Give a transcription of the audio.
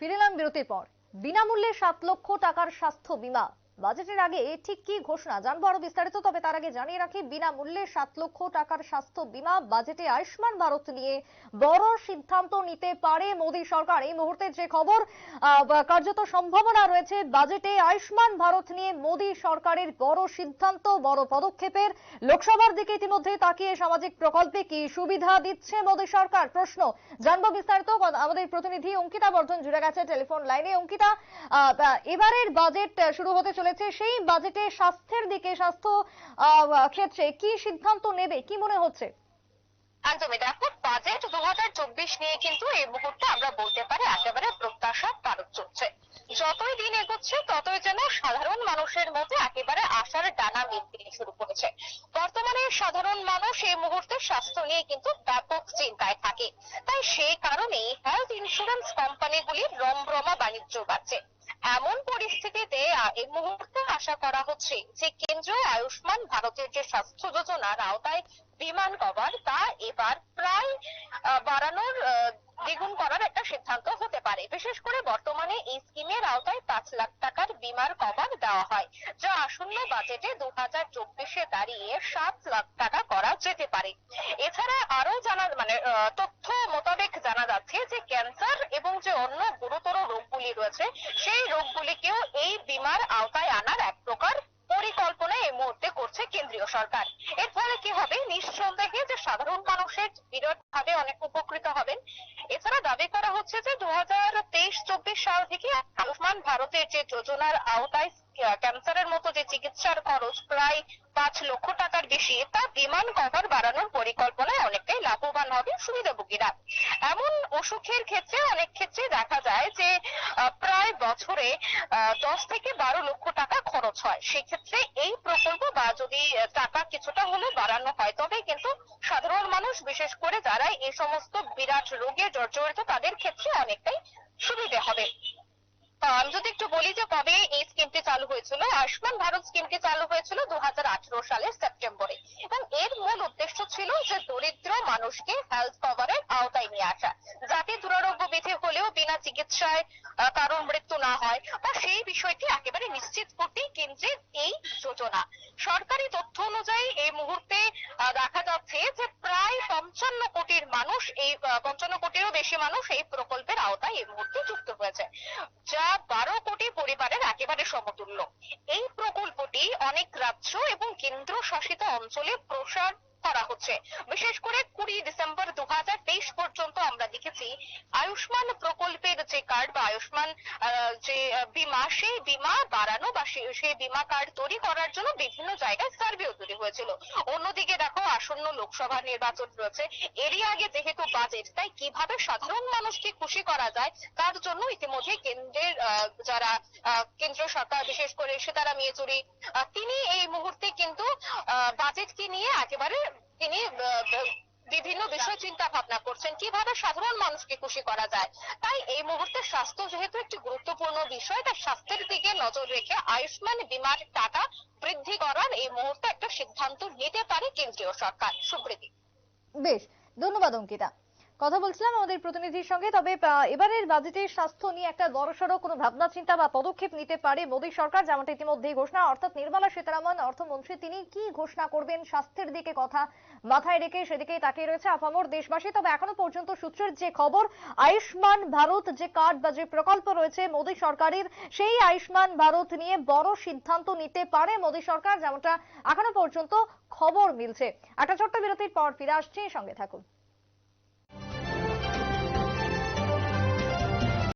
ফিরে এলাম বিরতির পর। বিনামূল্যে সাত লক্ষ টাকার স্বাস্থ্য বীমা বাজেটের আগে ঠিক কি ঘোষণা? জানব আরও বিস্তারিত, তবে তার আগে জানিয়ে রাখি, বিনামূল্যে সাত লক্ষ টাকার স্বাস্থ্য বীমা বাজেটে আয়ুষ্মান ভারত নিয়ে বড় সিদ্ধান্ত নিতে পারে মোদী সরকার। এই মুহূর্তে যে খবর কার্যত সম্ভাবনা রয়েছে, বাজেটে আয়ুষ্মান ভারত নিয়ে মোদী সরকারের বড় সিদ্ধান্ত, বড় পদক্ষেপের। লোকসভার দিকে ইতিমধ্যে তাকিয়ে সামাজিক প্রকল্পে কি সুবিধা দিচ্ছে মোদী সরকার? প্রশ্ন। জানব বিস্তারিত আমাদের প্রতিনিধি অঙ্কিতা বর্ধন জুড়ে গেছে টেলিফোন লাইনে। অঙ্কিতা এবারের বাজেট শুরু হতে চলেছে সেই বাজেটে স্বাস্থ্যের দিকে, স্বাস্থ্য ক্ষেত্রে কি সিদ্ধান্ত নেবে? কি মনে হচ্ছে? একদমই দেখো বাজেট দু নিয়ে কিন্তু এই মুহূর্তে আমরা বলতে পারি একেবারে প্রত্যাশা পারক চলছে। যতই দিন এগোচ্ছে, ততই যেন সাধারণ মানুষের মধ্যে একেবারে আশার ডানা মিলতে শুরু করেছে। বর্তমানে সাধারণ মানুষ এই মুহূর্তে স্বাস্থ্য নিয়ে কিন্তু ব্যাপক চিন্তায় থাকে। তাই সেই কারণে হেলথ ইন্স্যুরেন্স কোম্পানিগুলির রমরমা বাণিজ্য বাড়ছে। এমন পরিস্থিতিতে এই মুহূর্তে আশা করা হচ্ছে যে কেন্দ্রীয় আয়ুষ্মান ভারতের যে স্বাস্থ্য যোজনার আওতায় বিমান কভার, তা এবার প্রায় বাড়ানোর দ্বিগুণ করার একটা সিদ্ধান্ত হতে পারে। বিশেষ করে বর্তমানে এই স্কিমের আওতায় পাঁচ লাখ টাকার বিমার কভার দেওয়া হয়, যা আসন্ন বাজেটে দু হাজার চব্বিশে দাঁড়িয়ে সাত লাখ টাকা করা যেতে পারে। এছাড়া আরও জানা মানে তথ্য মোতাবেক জানা যাচ্ছে যে ক্যান্সার এবং যে অন্য গুরুতর রোগগুলি রয়েছে, সেই রোগগুলিকেও এই বিমার আওতায় আনার এক প্রকার পরিকল্পনা এই মুহূর্তে করছে কেন্দ্রীয় সরকার। এর ফলে কি হবে? নিঃসন্দেহে যে সাধারণ মানুষের বিরাট ভাবে অনেক উপকৃত হবেন। এছাড়া দাবি করা হচ্ছে যে দু হাজার তেইশ চব্বিশ সাল থেকে আয়ুষ্মান ভারতের যে যোজনার আওতায় ক্যান্সারের মতো যে চিকিৎসার খরচ প্রায় পাঁচ লক্ষ টাকার বেশি, তা বিমান কভার বাড়ানোর পরিকল্পনায় অনেকটাই লাভবান হবে সুবিধাভোগীরা। এমন অসুখের ক্ষেত্রে অনেক ক্ষেত্রে দেখা যায় যে প্রায় বছরে দশ থেকে বারো লক্ষ টাকা খরচ হয়। সেক্ষেত্রে এই প্রকল্প বা যদি টাকা কিছুটা হলেও বাড়ানো হয়, তবে কিন্তু সাধারণ মানুষ, বিশেষ করে যারা এই সমস্ত বিরাট রোগে জর্জরিত, তাদের ক্ষেত্রে অনেকটাই সুবিধে হবে। যদি একটু বলি যে কবে এই স্কিমটি চালু হয়েছিল, আয়ুষ্মান ভারত স্কিমটি চালু হয়েছিল দু সালের সেপ্টেম্বরে। এবং এর মূল উদ্দেশ্য ছিল যে দরিদ্র মানুষকে হেলথ কভারের আওতায় নিয়ে আসা। যাতে দুরারোগ্য বিধি হলেও বিনা চিকিৎসায় কারোর মৃত্যু না হয়, বা সেই বিষয়টি একেবারে নিশ্চিত করতেই কেন্দ্রের এই যোজনা। সরকারি তথ্য অনুযায়ী এই মুহূর্তে দেখা পঞ্চান্ন কোটির মানুষ এই পঞ্চান্ন কোটিরও বেশি মানুষ এই প্রকল্পের আওতায় এই মুহূর্তে যুক্ত হয়েছে, যা বারো কোটি পরিবারের একেবারে সমতুল্য। এই প্রকল্পটি অনেক রাজ্য এবং কেন্দ্র শাসিত অঞ্চলে প্রসার করা হচ্ছে। বিশেষ করে কুড়ি ডিসেম্বর দু হাজার তেইশ পর্যন্ত আমরা দেখেছি, আয়ুষ্মান কার্ড বা আয়ুষ্মান যে বীমা, সেই বীমা বাড়ানো বা সেই বীমা কার্ড তৈরি করার জন্য বিভিন্ন জায়গায় সার্ভেও তৈরি হয়েছিল। অন্যদিকে দেখো, আসন্ন লোকসভা নির্বাচন রয়েছে। এরই আগে যেহেতু বাজেট তাই কীভাবে সাধারণ মানুষকে খুশি করা যায়, তার জন্য ইতিমধ্যে কেন্দ্রের যারা কেন্দ্র সরকার, বিশেষ করে সীতারাম ইয়েচুরি তিনি এই মুহূর্তে কিন্তু বাজেটকে নিয়ে একেবারে তিনি বিভিন্ন বিষয় চিন্তা ভাবনা করছেন। কীভাবে সাধারণ মানুষকে খুশি করা যায়? তাই এই মুহূর্তে স্বাস্থ্য যেহেতু একটি গুরুত্বপূর্ণ বিষয়, তাই স্বাস্থ্যের দিকে নজর রেখে আয়ুষ্মান বিমার টাকা বৃদ্ধি করার এই মুহূর্তে একটা সিদ্ধান্ত নিতে পারে কেন্দ্রীয় সরকার। সুপ্রীতি। বেশ, ধন্যবাদ অঙ্কিতা। কথা বলছিলাম আমাদের প্রতিনিধির সঙ্গে। তবে এবারের বাজেটে স্বাস্থ্য নিয়ে একটা বড়সড় কোনো ভাবনা, চিন্তা বা পদক্ষেপ নিতে পারে মোদী সরকার, যেমনটা ইতিমধ্যেই ঘোষণা। অর্থাৎ নির্মলা সীতারামন, অর্থমন্ত্রী, তিনি কি ঘোষণা করবেন স্বাস্থ্যের দিকে কথা মাথায় রেখে সেদিকেই তাকিয়ে রয়েছে আপামর দেশবাসী। তবে এখনও পর্যন্ত সূত্রের যে খবর, আয়ুষ্মান ভারত যে কার্ড বা যে প্রকল্প রয়েছে মোদী সরকারের, সেই আয়ুষ্মান ভারত নিয়ে বড় সিদ্ধান্ত নিতে পারে মোদী সরকার, যেমনটা এখনও পর্যন্ত খবর মিলছে। একটা ছোট্ট বিরতির পর ফিরে আসছি, সঙ্গে থাকুন।